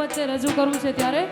વચ્ચે રજૂ કરવું છે ત્યારે?